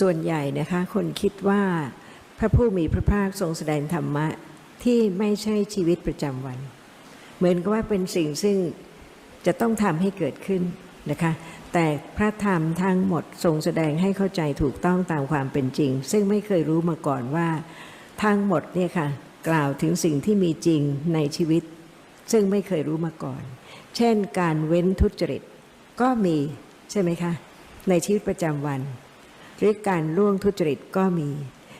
ส่วนใหญ่นะคะคนคิดว่าพระผู้มีพระภาคทรงแสดงธรรมะที่ไม่ใช่ชีวิตประจำวัน เหมือนกับว่าเป็นสิ่งซึ่งจะต้องทำให้เกิดขึ้นนะคะ แต่พระธรรมทั้งหมดทรงแสดงให้เข้าใจถูกต้องตามความเป็นจริง ซึ่งไม่เคยรู้มาก่อนว่าทั้งหมดเนี่ยค่ะกล่าวถึงสิ่งที่มีจริงในชีวิต ซึ่งไม่เคยรู้มาก่อน เช่นการเว้นทุจริตก็มีใช่ไหมคะในชีวิตประจำวัน หรือการล่วงทุจริตก็มี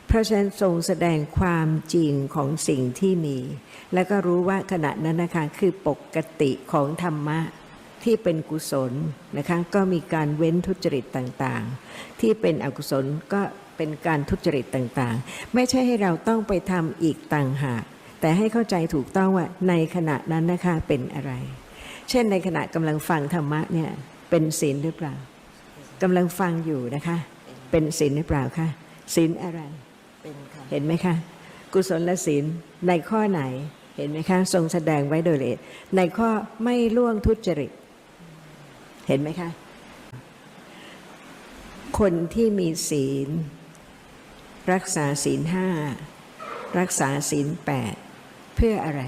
เพราะฉะนั้นทรงแสดงความจริงของสิ่งที่มี แล้วก็รู้ว่าขณะนั้นนะคะคือปกติของธรรมะที่เป็นกุศลนะคะก็มีการเว้นทุจริตต่างๆ ที่เป็นอกุศลก็เป็นการทุจริตต่างๆ ไม่ใช่ให้เราต้องไปทำอีกต่างหาก แต่ให้เข้าใจถูกต้องว่าในขณะนั้นนะคะเป็นอะไร เช่นในขณะกำลังฟังธรรมะเนี่ยเป็นศีลหรือเปล่ากำลังฟังอยู่นะคะ เป็นศีลหรือเปล่าคะศีลอะไรเป็นค่ะเห็นไหมคะกุศลศีลในข้อไหนเห็นไหมคะทรงแสดงไว้โดยละเอียดในข้อไม่ล่วงทุจริต เห็นไหมคะ คนที่มีศีล รักษาศีลห้ารักษาศีลแปดเพื่ออะไร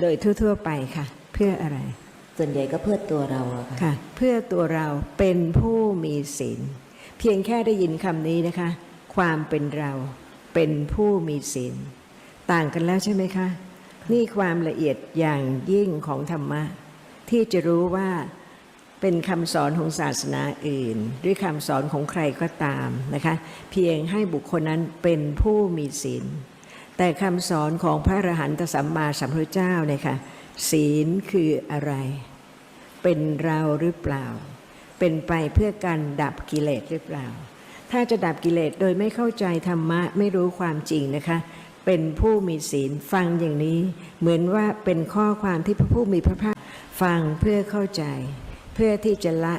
โดยทั่วๆไปค่ะ เพื่ออะไร ส่วนใหญ่ก็เพื่อตัวเราค่ะค่ะ เพื่อตัวเราเป็นผู้มีศีลเพียงแค่ได้ยินคำนี้นะคะ ความเป็นเราเป็นผู้มีศีลต่างกันแล้วใช่ไหมคะ นี่ความละเอียดอย่างยิ่งของธรรมะ ที่จะรู้ว่าเป็นคำสอนของศาสนาอื่น หรือคำสอนของใครก็ตามนะคะ เพียงให้บุคคลนั้นเป็นผู้มีศีลแต่คำสอนของพระอรหันตสัมมาสัมพุทธเจ้าเนี่ยค่ะ ศีลคืออะไร เป็นเราหรือเปล่า เป็นไปเพื่อการดับกิเลสหรือเปล่า ถ้าจะดับกิเลสโดยไม่เข้าใจธรรมะไม่รู้ความจริงนะคะ เป็นผู้มีศีลฟังอย่างนี้ เหมือนว่าเป็นข้อความที่พระผู้มีพระภาคฟังเพื่อเข้าใจ เพื่อที่จะละ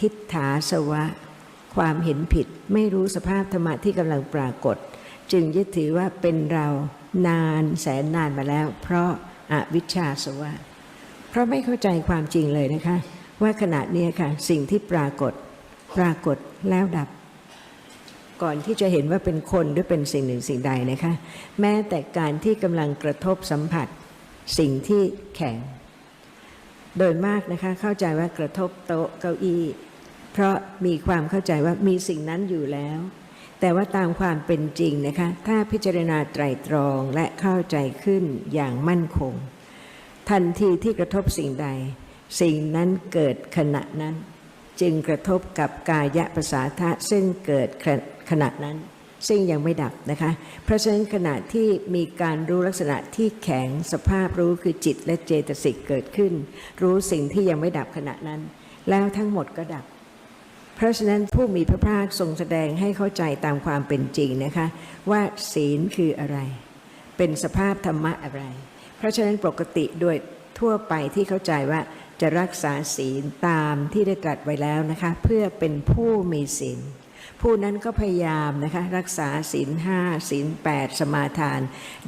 ทิฏฐาสวะ ความเห็นผิดไม่รู้สภาพธรรมะที่กำลังปรากฏ จึงยึดถือว่าเป็นเรานานแสนนานมาแล้ว เพราะ อวิชชาสวะ เพราะไม่เข้าใจความจริงเลยนะคะ ว่าขณะนี้ค่ะ สิ่งที่ปรากฏปรากฏแล้วดับ ก่อนที่จะเห็นว่าเป็นคนหรือเป็นสิ่งหนึ่งสิ่งใดนะคะ แม้แต่การที่กำลังกระทบสัมผัส สิ่งที่แข็ง โดยมากนะคะ เข้าใจว่ากระทบโต๊ะเก้าอี้ เพราะมีความเข้าใจว่ามีสิ่งนั้นอยู่แล้ว แต่ว่าตามความเป็นจริงนะคะ ถ้าพิจารณาไตรตรองและเข้าใจขึ้นอย่างมั่นคง ทันทีที่กระทบสิ่งใด สิ่งนั้นเกิดขณะนั้น จึงกระทบกับกายะภาษาทะซึ่งเกิดขณะนั้น ซึ่งยังไม่ดับนะคะ เพราะฉะนั้นขณะที่มีการรู้ลักษณะที่แข็งสภาพรู้คือจิตและเจตสิกเกิดขึ้น รู้สิ่งที่ยังไม่ดับขณะนั้น แล้วทั้งหมดก็ดับ เพราะฉะนั้นผู้มีพระภาคทรงแสดงให้เข้าใจตามความเป็นจริงนะคะ ว่าศีลคืออะไร เป็นสภาพธรรมะอะไร เพราะฉะนั้นปกติโดยทั่วไปที่เข้าใจว่าจะรักษาศีลตามที่ได้ตรัสไว้แล้วนะคะ เพื่อเป็นผู้มีศีลผู้นั้นก็พยายามนะคะรักษาศีลห้าศีลแปดสมาทาน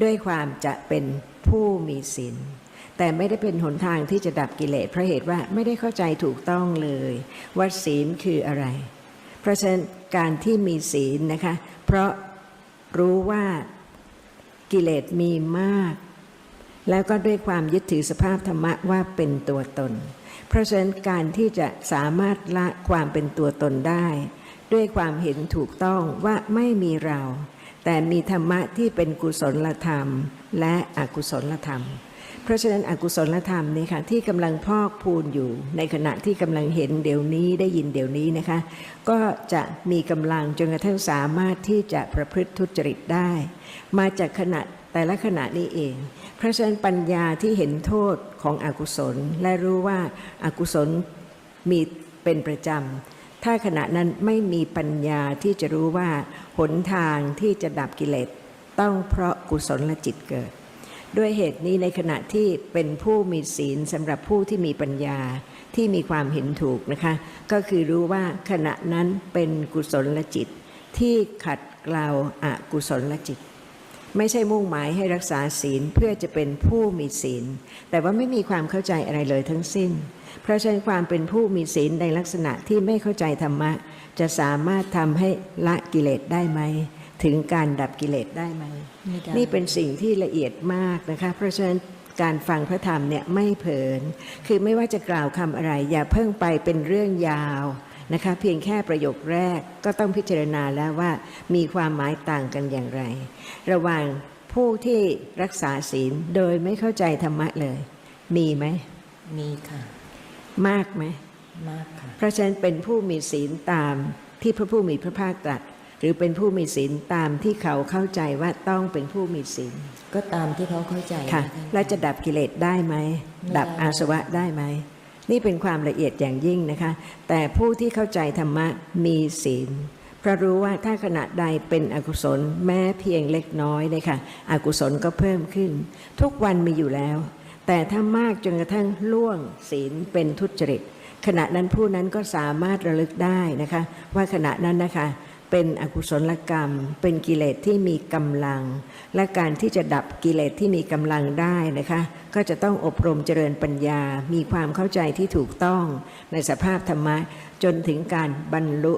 ด้วยความจะเป็นผู้มีศีล แต่ไม่ได้เป็นหนทางที่จะดับกิเลสเพราะเหตุว่าไม่ได้เข้าใจถูกต้องเลย ว่าศีลคืออะไร เพราะฉะนั้นการที่มีศีลนะคะ เพราะรู้ว่ากิเลสมีมาก แล้วก็ด้วยความยึดถือสภาพธรรมะว่าเป็นตัวตน เพราะฉะนั้นการที่จะสามารถละความเป็นตัวตนได้ ด้วยความเห็นถูกต้องว่าไม่มีเรา แต่มีธรรมะที่เป็นกุศลธรรม และอกุศลธรรม เพราะฉะนั้นอกุศลธรรมนี่ค่ะที่กำลังพอกพูนอยู่ ในขณะที่กำลังเห็นเดี๋ยวนี้ได้ยินเดี๋ยวนี้นะคะ ก็จะมีกำลังจนกระทั่งสามารถที่จะประพฤติทุจริตได้ มาจากขณะแต่ละขณะนี้เอง เพราะฉะนั้นปัญญาที่เห็นโทษของอกุศล และรู้ว่าอากุศลมีเป็นประจำถ้าขณะนั้นไม่มีปัญญาที่จะรู้ว่า หนทางที่จะดับกิเลสต้องเพราะกุศลจิตเกิด ด้วยเหตุนี้ในขณะที่เป็นผู้มีศีลสำหรับผู้ที่มีปัญญาที่มีความเห็นถูกนะคะ ก็คือรู้ว่าขณะนั้นเป็นกุศลจิต ที่ขัดเกลาอากุศลจิต ไม่ใช่มุ่งหมายให้รักษาศีลเพื่อจะเป็นผู้มีศีล แต่ว่าไม่มีความเข้าใจอะไรเลยทั้งสิ้น เพราะฉะนั้นความเป็นผู้มีศีลในลักษณะที่ไม่เข้าใจธรรมะ จะสามารถทำให้ละกิเลสได้ไหม ถึงการดับกิเลสได้ไหมไม่ได้นี่เป็นสิ่งที่ละเอียดมากนะคะ เพราะฉะนั้นการฟังพระธรรมเนี่ยไม่เผลนคือไม่ว่าจะกล่าวคำอะไร อย่าเพิ่งไปเป็นเรื่องยาวนะคะ เพียงแค่ประโยคแรกก็ต้องพิจารณาแล้วว่ามีความหมายต่างกันอย่างไร ระหว่างผู้ที่รักษาศีลโดยไม่เข้าใจธรรมะเลย มีไหม มีค่ะ มากไหมมากค่ะ เพราะฉะนั้นเป็นผู้มีศีลตามที่พระผู้มีพระภาคตรัส หรือเป็นผู้มีศีลตามที่เขาเข้าใจว่าต้องเป็นผู้มีศีลก็ตามที่เขาเข้าใจค่ะนท่านและจะดับกิเลสได้ไหมไม่ได้ดับอาสวะได้ไหมนี่เป็นความละเอียดอย่างยิ่งนะคะ แต่ผู้ที่เข้าใจธรรมะมีศีลเพราะรู้ว่าถ้าขณะใดเป็นอกุศลแม้เพียงเล็กน้อยเนี่ยค่ะ อกุศลก็เพิ่มขึ้น ทุกวันมีอยู่แล้ว แต่ถ้ามากจนกระทั่งล่วงศีลเป็นทุจริต ขณะนั้นผู้นั้นก็สามารถระลึกได้นะคะ ว่าขณะนั้นนะคะ เป็นอกุศลกรรม เป็นกิเลสที่มีกำลัง และการที่จะดับกิเลสที่มีกำลังได้นะคะ ก็จะต้องอบรมเจริญปัญญา มีความเข้าใจที่ถูกต้องในสภาพธรรมะ จนถึงการบรรลุ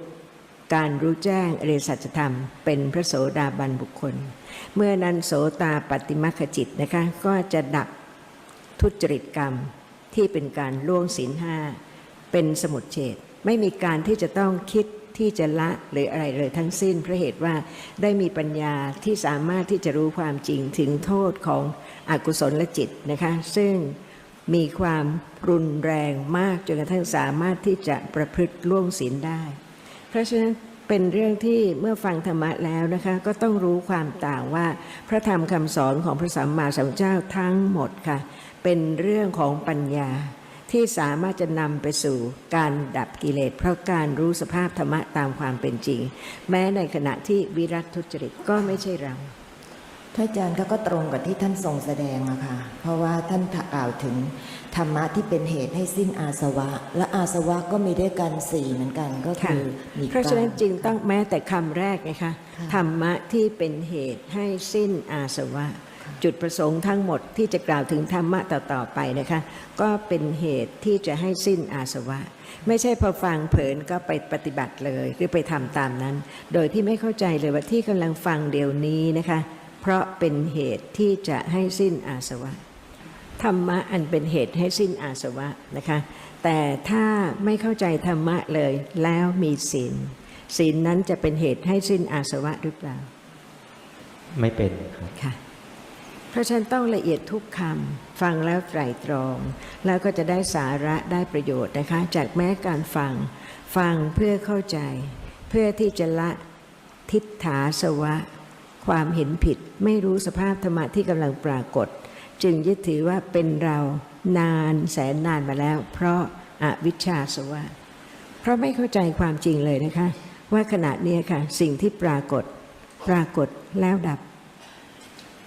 การรู้แจ้งอริยสัจธรรม เป็นพระโสดาบันบุคคล เมื่อนั้นโสตาปฏิมัคคจิตนะคะก็จะดับทุจริตกรรมที่เป็นการล่วงศีลห้าเป็นสมุดเฉดไม่มีการที่จะต้องคิด ที่จะละหรืออะไรเลยทั้งสิ้นเพราะเหตุว่าได้มีปัญญาที่สามารถที่จะรู้ความจริงถึงโทษของอกุศลและจิตนะคะซึ่งมีความรุนแรงมากจนกระทั่งสามารถที่จะประพฤติล่วงศีลได้ เพราะฉะนั้นเป็นเรื่องที่เมื่อฟังธรรมะแล้วนะคะก็ต้องรู้ความต่างว่าพระธรรมคำสอนของพระสัมมาสัมพุทธเจ้าทั้งหมดค่ะ เป็นเรื่องของปัญญา ที่สามารถจะนำไปสู่การดับกิเลส เพราะการรู้สภาพธรรมะตามความเป็นจริง แม้ในขณะที่วิรัตทุจริตก็ไม่ใช่เราท่านอาจารย์ก็ก็ตรงกับที่ท่านทรงแสดงอะค่ะ เพราะว่าท่านกล่าวถึงธรรมะที่เป็นเหตุให้สิ้นอาสวะ และอาสวะก็มีด้วยกันสี่เหมือนกันก็คือมีเพราะฉะนั้นกมจึงต้องแม้แต่คำแรกไงคะค่ะธรรมะที่เป็นเหตุให้สิ้นอาสวะ จุดประสงค์ทั้งหมดที่จะกล่าวถึงธรรมะต่อๆไปนะคะ ก็เป็นเหตุที่จะให้สิ้นอาสวะ ไม่ใช่พอฟังเผินก็ไปปฏิบัติเลย หรือไปทำตามนั้น โดยที่ไม่เข้าใจเลยว่าที่กำลังฟังเดี๋ยวนี้นะคะ เพราะเป็นเหตุที่จะให้สิ้นอาสวะ ธรรมะอันเป็นเหตุให้สิ้นอาสวะนะคะ แต่ถ้าไม่เข้าใจธรรมะเลยแล้วมีศีลศีลนั้นจะเป็นเหตุให้สิ้นอาสวะหรือเปล่า ไม่เป็นครับค่ะ เพราะฉะนั้นต้องละเอียดทุกคำฟังแล้วไตรตรอง แล้วก็จะได้สาระได้ประโยชน์นะคะ จากแม้การฟัง ฟังเพื่อเข้าใจ เพื่อที่จะละทิฏฐาสวะ ความเห็นผิดไม่รู้สภาพธรรมะที่กำลังปรากฏ จึงยึดถือว่าเป็นเรานานแสนนานมาแล้ว เพราะอาวิชชาสวะ เพราะไม่เข้าใจความจริงเลยนะคะ ว่าขณะนี้ค่ะ สิ่งที่ปรากฏ ปรากฏแล้วดับ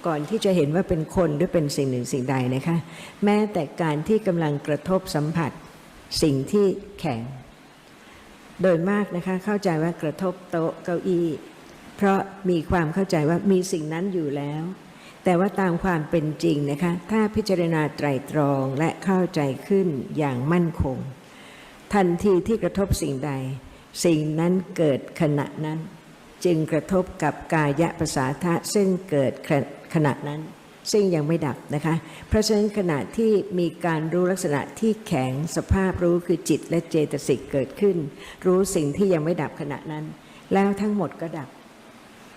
ก่อนที่จะเห็นว่าเป็นคนหรือเป็นสิ่งหนึ่งสิ่งใดนะคะ แม้แต่การที่กำลังกระทบสัมผัสสิ่งที่แข็ง โดยมากนะคะเข้าใจว่ากระทบโต๊ะเก้าอี้ เพราะมีความเข้าใจว่ามีสิ่งนั้นอยู่แล้ว แต่ว่าตามความเป็นจริงนะคะ ถ้าพิจารณาไตรตรองและเข้าใจขึ้นอย่างมั่นคง ทันทีที่กระทบสิ่งใด สิ่งนั้นเกิดขณะนั้นจึงกระทบกับกายะประสาทะซึ่งเกิด ขณะนั้น ซึ่งยังไม่ดับนะคะ เพราะฉะนั้นขณะที่มีการรู้ลักษณะที่แข็งสภาพรู้คือจิตและเจตสิกเกิดขึ้น รู้สิ่งที่ยังไม่ดับขณะนั้น แล้วทั้งหมดก็ดับ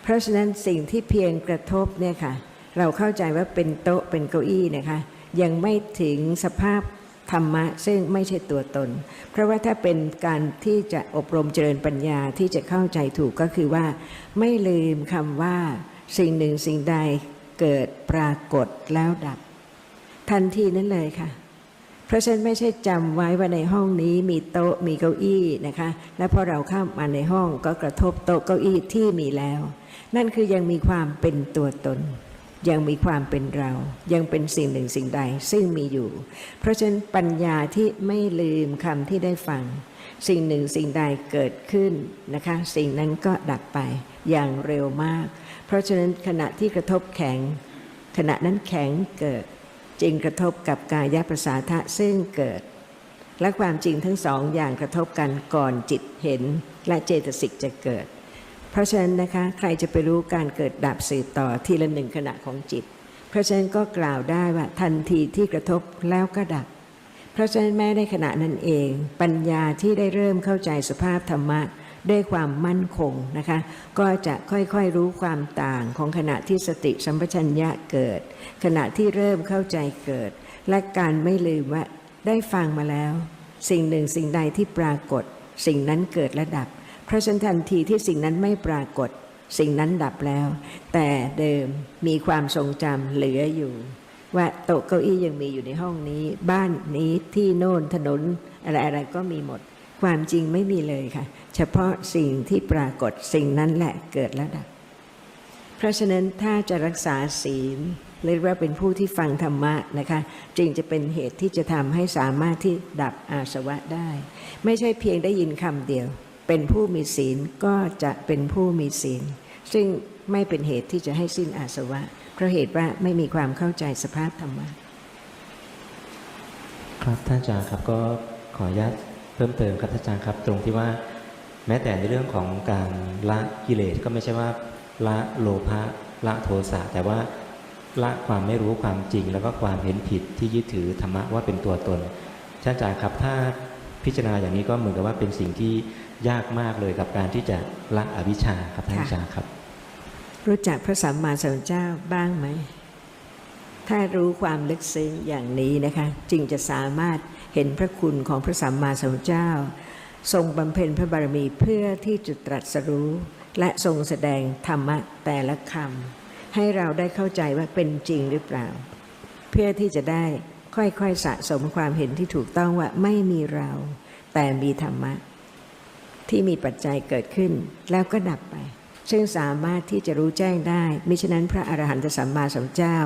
เพราะฉะนั้นสิ่งที่เพียงกระทบเนี่ยค่ะ เราเข้าใจว่าเป็นโต๊ะเป็นเก้าอี้นะคะ ยังไม่ถึงสภาพธรรมะซึ่งไม่ใช่ตัวตน เพราะว่าถ้าเป็นการที่จะอบรมเจริญปัญญาที่จะเข้าใจถูกก็คือว่า ไม่ลืมคำว่าสิ่งหนึ่งสิ่งใด เกิดปรากฏแล้วดับ ทันทีนั้นเลยค่ะ เพราะฉันไม่ใช่จำไว้ว่าในห้องนี้มีโต๊ะมีเก้าอี้นะคะ และพอเราเข้ามาในห้องก็กระทบโต๊ะเก้าอี้ที่มีแล้ว นั่นคือยังมีความเป็นตัวตน ยังมีความเป็นเรา ยังเป็นสิ่งหนึ่งสิ่งใดซึ่งมีอยู่ เพราะฉะนั้นปัญญาที่ไม่ลืมคำที่ได้ฟัง สิ่งหนึ่งสิ่งใดเกิดขึ้นนะคะ สิ่งนั้นก็ดับไปอย่างเร็วมาก เพราะฉะนั้นขณะที่กระทบแข็ง ขณะนั้นแข็งเกิด จึงกระทบกับกายประสาทะซึ่งเกิด และความจริงทั้งสองอย่างกระทบกันก่อนจิตเห็นและเจตสิกจะเกิด เพราะฉะนั้นนะคะใครจะไปรู้การเกิดดับสืบต่อทีละหนึ่งขณะของจิต เพราะฉะนั้นก็กล่าวได้ว่าทันทีที่กระทบแล้วก็ดับ เพราะฉะนั้นแม้ในขณะนั้นเอง ปัญญาที่ได้เริ่มเข้าใจสภาพธรรมะด้วยความมั่นคงนะคะ ก็จะค่อยๆรู้ความต่างของขณะที่สติสัมปชัญญะเกิด ขณะที่เริ่มเข้าใจเกิด และการไม่ลืมว่าได้ฟังมาแล้ว สิ่งหนึ่งสิ่งใดที่ปรากฏ สิ่งนั้นเกิดและดับ เพราะฉะนั้นทันทีที่สิ่งนั้นไม่ปรากฏ สิ่งนั้นดับแล้ว แต่เดิมมีความทรงจำเหลืออยู่ ว่าโต๊ะเก้าอี้ยังมีอยู่ในห้องนี้ บ้านนี้ที่โน่นถนนอะไรอะไรก็มีหมด ความจริงไม่มีเลยค่ะ เฉพาะสิ่งที่ปรากฏสิ่งนั้นแหละเกิดและดับ เพราะฉะนั้นถ้าจะรักษาศีลเรียกว่าเป็นผู้ที่ฟังธรรมะนะคะจึงจะเป็นเหตุที่จะทำให้สามารถที่ดับอาสวะได้ ไม่ใช่เพียงได้ยินคำเดียว เป็นผู้มีศีลก็จะเป็นผู้มีศีล ซึ่งไม่เป็นเหตุที่จะให้สิ้นอาสวะ เพราะเหตุว่าไม่มีความเข้าใจสภาพธรรมะครับท่านอาจารย์ครับก็ขออนุญาตเพิ่มเติมครับท่านอาจารย์ครับ ตรงที่ว่า แม้แต่ในเรื่องของการละกิเลสก็ไม่ใช่ว่าละโลภะละโทสะแต่ว่าละความไม่รู้ความจริง แล้วก็ความเห็นผิดที่ยึดถือธรรมะว่าเป็นตัวตนท่านอาจารย์ครับถ้าพิจารณาอย่างนี้ก็เหมือนกับว่าเป็นสิ่งที่ ยากมากเลยกับการที่จะละอวิชชาครับท่านอาจารย์ครับ รู้จักพระสัมมาสัมพุทธเจ้าบ้างไหม ถ้ารู้ความลึกซึ้งอย่างนี้นะคะ จึงจะสามารถเห็นพระคุณของพระสัมมาสัมพุทธเจ้า ทรงบำเพ็ญพระบารมีเพื่อที่จะตรัสรู้ และทรงแสดงธรรมะแต่ละคำให้เราได้เข้าใจว่าเป็นจริงหรือเปล่า เพื่อที่จะได้ค่อยๆสะสมความเห็นที่ถูกต้องว่าไม่มีเรา แต่มีธรรมะ ที่มีปัจจัยเกิดขึ้น แล้วก็ดับไป ซึ่งสามารถที่จะรู้แจ้งได้ มิฉะนั้นพระอรหันตสัมมาสัมพุทธเจ้า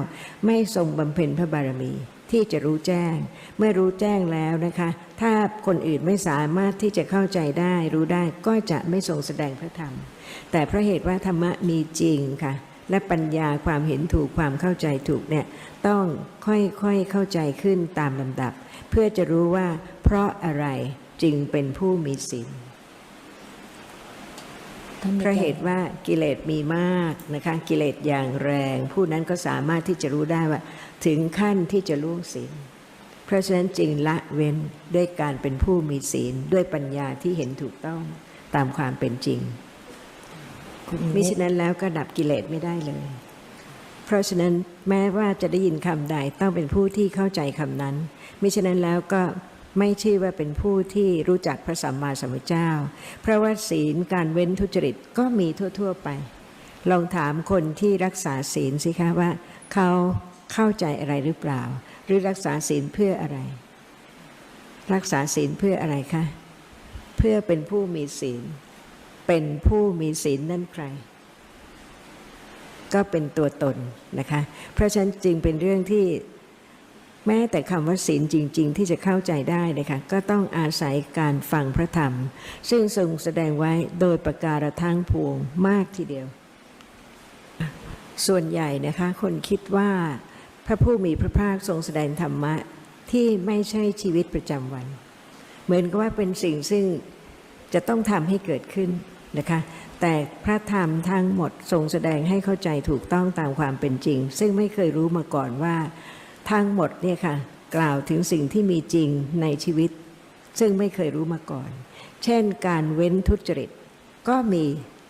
ไม่ทรงบำเพ็ญพระบารมีที่จะรู้แจ้ง เมื่อรู้แจ้งแล้วนะคะ ถ้าคนอื่นไม่สามารถที่จะเข้าใจได้รู้ได้ก็จะไม่ทรงแสดงพระธรรม แต่เพราะเหตุว่าธรรมะมีจริงค่ะ และปัญญาความเห็นถูกความเข้าใจถูกเนี่ยต้องค่อยๆเข้าใจขึ้นตามลำดับ เพื่อจะรู้ว่าเพราะอะไรจึงเป็นผู้มีศีลท่าน เพราะเหตุว่ากิเลสมีมากนะคะกิเลสอย่างแรง ผู้นั้นก็สามารถที่จะรู้ได้ว่า ถึงขั้นที่จะล่วงศีลเพราะฉะนั้นจึงละเว้นด้วยการเป็นผู้มีศีลด้วยปัญญาที่เห็นถูกต้องตามความเป็นจริงคุณมิเนฉะนั้นแล้วก็ดับกิเลสไม่ได้เลย เพราะฉะนั้นแม้ว่าจะได้ยินคำใดต้องเป็นผู้ที่เข้าใจคำนั้นมิฉะนั้นแล้วก็ ไม่ชื่อว่าเป็นผู้ที่รู้จักพระสัมมาสัมพุทธเจ้า เพราะว่าศีลการเว้นทุจริตก็มีทั่ว ๆไป ลองถามคนที่รักษาศีลสิคะว่า เขาเข้าใจอะไรหรือเปล่า หรือรักษาศีลเพื่ออะไร รักษาศีลเพื่ออะไรคะ เพื่อเป็นผู้มีศีล เป็นผู้มีศีลนั่นใคร ก็เป็นตัวตนนะคะ เพราะฉะนั้นจึงเป็นเรื่องที่ แม้แต่คำว่าศีลจริง ๆ ที่จะเข้าใจได้นะคะก็ต้องอาศัยการฟังพระธรรม ซึ่งทรงแสดงไว้โดยประการทั้งพวงมากทีเดียว ส่วนใหญ่นะคะคนคิดว่าพระผู้มีพระภาคทรงแสดงธรรมะที่ไม่ใช่ชีวิตประจำวัน เหมือนกับว่าเป็นสิ่งซึ่งจะต้องทำให้เกิดขึ้นนะคะแต่พระธรรมทั้งหมดทรงแสดงให้เข้าใจถูกต้องตามความเป็นจริง ซึ่งไม่เคยรู้มาก่อนว่า ทั้งหมดเนี่ยค่ะกล่าวถึงสิ่งที่มีจริงในชีวิต ซึ่งไม่เคยรู้มาก่อน เช่นการเว้นทุจริตก็มี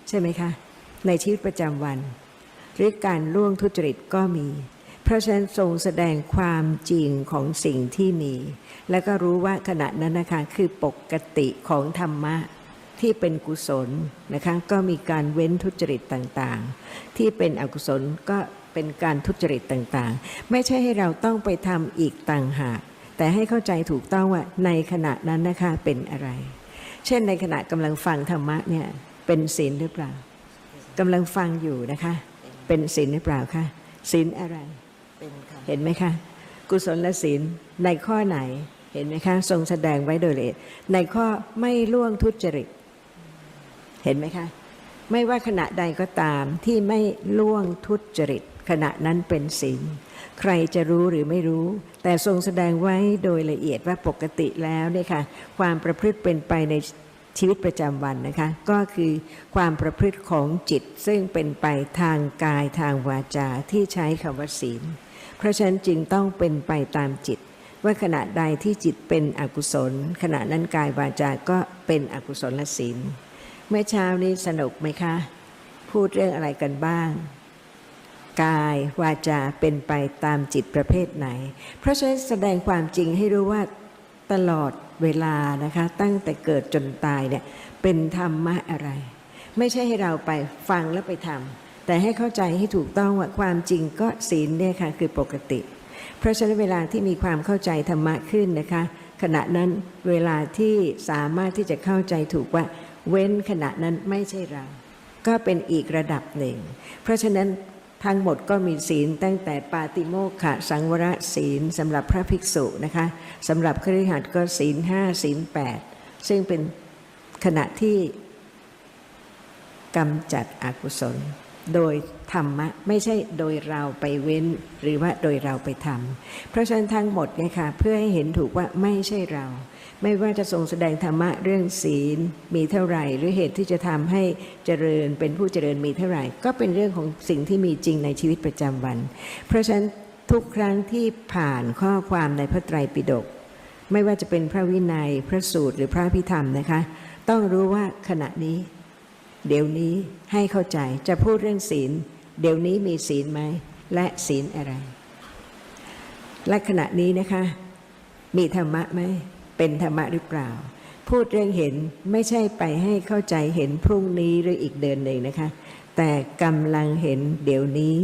ใช่ไหมคะ ในชีวิตประจำวัน หรือการล่วงทุจริตก็มี เพราะฉะนั้นทรงแสดงความจริงของสิ่งที่มี แล้วก็รู้ว่าขณะนั้นนะคะคือปกติของธรรมะที่เป็นกุศลนะคะก็มีการเว้นทุจริตต่างๆ ที่เป็นอกุศลก็ เป็นการทุจริตต่างๆ ไม่ใช่ให้เราต้องไปทำอีกต่างหาก แต่ให้เข้าใจถูกต้องว่าในขณะนั้นนะคะเป็นอะไร เช่นในขณะกำลังฟังธรรมะเนี่ยเป็นศีลหรือเปล่ากำลังฟังอยู่นะคะ เป็นศีลหรือเปล่าคะศีลอะไรเป็นค่ะเห็นไหมคะ กุศลศีลในข้อไหนเห็นไหมคะ ทรงแสดงไว้โดยละเอียดในข้อไม่ล่วงทุจริต เห็นไหมคะ ไม่ว่าขณะใดก็ตามที่ไม่ล่วงทุจริต ขณะนั้นเป็นศีลใครจะรู้หรือไม่รู้ แต่ทรงแสดงไว้โดยละเอียดว่าปกติแล้วเนี่ยค่ะความประพฤติเป็นไปในชีวิตประจำวันนะคะ ก็คือความประพฤติของจิตซึ่งเป็นไปทางกายทางวาจาที่ใช้คำว่าศีล เพราะฉะนั้นจึงต้องเป็นไปตามจิต ว่าขณะใดที่จิตเป็นอกุศล ขณะนั้นกายวาจาก็เป็นอกุศลศีล เมื่อเช้านี้สนุกไหมคะ พูดเรื่องอะไรกันบ้าง กายวาจาเป็นไปตามจิตประเภทไหน เพราะฉะนั้นแสดงความจริงให้รู้ว่าตลอดเวลานะคะตั้งแต่เกิดจนตายเนี่ยเป็นธรรมะอะไร ไม่ใช่ให้เราไปฟังแล้วไปทำแต่ให้เข้าใจให้ถูกต้องว่าความจริงก็ศีลเนี่ยค่ะคือปกติ เพราะฉะนั้นเวลาที่มีความเข้าใจธรรมะขึ้นนะคะ ขณะนั้นเวลาที่สามารถที่จะเข้าใจถูกว่าเว้นขณะนั้นไม่ใช่เรา ก็เป็นอีกระดับหนึ่ง เพราะฉะนั้น ทั้งหมดก็มีศีลตั้งแต่ปาติโมกขสังวรศีลสำหรับพระภิกษุนะคะสำหรับคฤหัสถ์ก็ศีลห้าศีลแปดซึ่งเป็นขณะที่กำจัดอกุศล โดยธรรมะไม่ใช่โดยเราไปเว้นหรือว่าโดยเราไปทำเพราะฉะนั้นทั้งหมดเนี่ยค่ะเพื่อให้เห็นถูกว่าไม่ใช่เรา ไม่ว่าจะทรงแสดงธรรมะเรื่องศีลมีเท่าไหร่ หรือเหตุที่จะทำให้เจริญเป็นผู้เจริญมีเท่าไหร่ ก็เป็นเรื่องของสิ่งที่มีจริงในชีวิตประจำวัน เพราะฉะนั้นทุกครั้งที่ผ่านข้อความในพระไตรปิฎกไม่ว่าจะเป็นพระวินัยพระสูตรหรือพระพิธรรมนะคะ ต้องรู้ว่าขณะนี้ เดี๋ยวนี้ให้เข้าใจจะพูดเรื่องศีล เดี๋ยวนี้มีศีลไหมและศีลอะไร และขณะนี้นะคะ มีธรรมะไหม เป็นธรรมะหรือเปล่า พูดเรื่องเห็นไม่ใช่ไปให้เข้าใจเห็นพรุ่งนี้หรืออีกเดือนหนึ่งนะคะ แต่กำลังเห็นเดี๋ยวนี้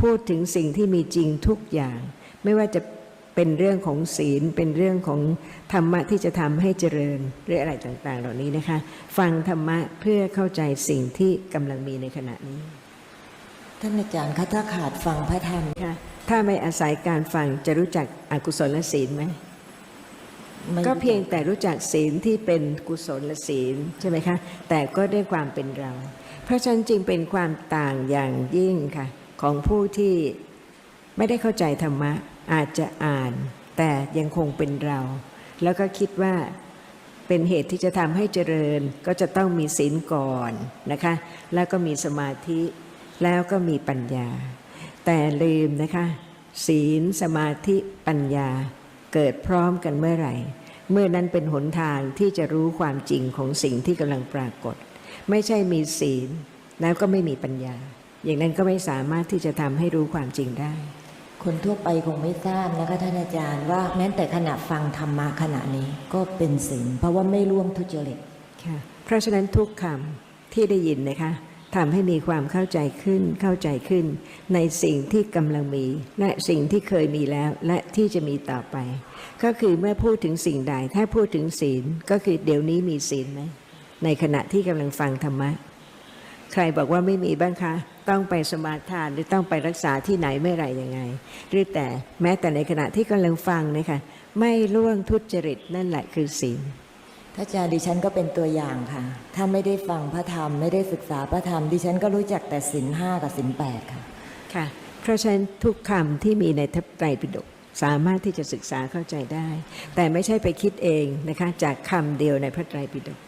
พูดถึงสิ่งที่มีจริงทุกอย่าง ไม่ว่าจะเป็นเรื่องของศีลเป็นเรื่องของธรรมะที่จะทำให้เจริญหรืออะไรต่าง ๆ เหล่านี้นะคะ ฟังธรรมะเพื่อเข้าใจสิ่งที่กำลังมีในขณะนี้ ท่านอาจารย์คะถ้าขาดฟังพระธรรมค่ะถ้าไม่อาศัยการฟังจะรู้จักอกุศลศีลไหมไม่ ก็เพียงแต่รู้จักศีลที่เป็นกุศลศีลใช่ไหมคะ แต่ก็ด้วยความเป็นเรา เพราะฉะนั้นจึงเป็นความต่างอย่างยิ่งค่ะ ของผู้ที่ไม่ได้เข้าใจธรรมะอาจจะอ่าน แต่ยังคงเป็นเรา แล้วก็คิดว่าเป็นเหตุที่จะทำให้เจริญก็จะต้องมีศีลก่อนนะคะ แล้วก็มีสมาธิแล้วก็มีปัญญา แต่ลืมนะคะ ศีลสมาธิปัญญา เกิดพร้อมกันเมื่อไหร่ เมื่อนั้นเป็นหนทางที่จะรู้ความจริงของสิ่งที่กำลังปรากฏ ไม่ใช่มีศีลแล้วก็ไม่มีปัญญา อย่างนั้นก็ไม่สามารถที่จะทำให้รู้ความจริงได้ คนทั่วไปคงไม่ทราบนะคะท่านอาจารย์ว่าแม้แต่ขณะฟังธรรมะขณะนี้ก็เป็นศีลเพราะว่าไม่ร่วมทุจริตค่ะเพราะฉะนั้นทุกคำที่ได้ยินนะคะ ทำให้มีความเข้าใจขึ้นเข้าใจขึ้น ในสิ่งที่กำลังมี และสิ่งที่เคยมีแล้วและที่จะมีต่อไป ก็คือเมื่อพูดถึงสิ่งใดถ้าพูดถึงศีลก็คือเดี๋ยวนี้มีศีลไหมในขณะที่กำลังฟังธรรมะ ใครบอกว่าไม่มีบ้างคะ ต้องไปสมาทานหรือต้องไปรักษาที่ไหนเมื่อไหรยังไง หรือแต่แม้แต่ในขณะที่กำลังฟังเนะคะไม่ล่วงทุจริตนั่นแหละคือศีล ถ้าอาจารย์ดิฉันก็เป็นตัวอย่างค่ะ ถ้าไม่ได้ฟังพระธรรมไม่ได้ศึกษาพระธรรมดิฉันก็รู้จักแต่ศีลห้ากับศีลแปดค่ะ ค่ะ เพราะฉะนั้นทุกคำที่มีในทัพไตรปิฎกสามารถที่จะศึกษาเข้าใจได้ แต่ไม่ใช่ไปคิดเองนะคะ จากคำเดียวในพระไตรปิฎก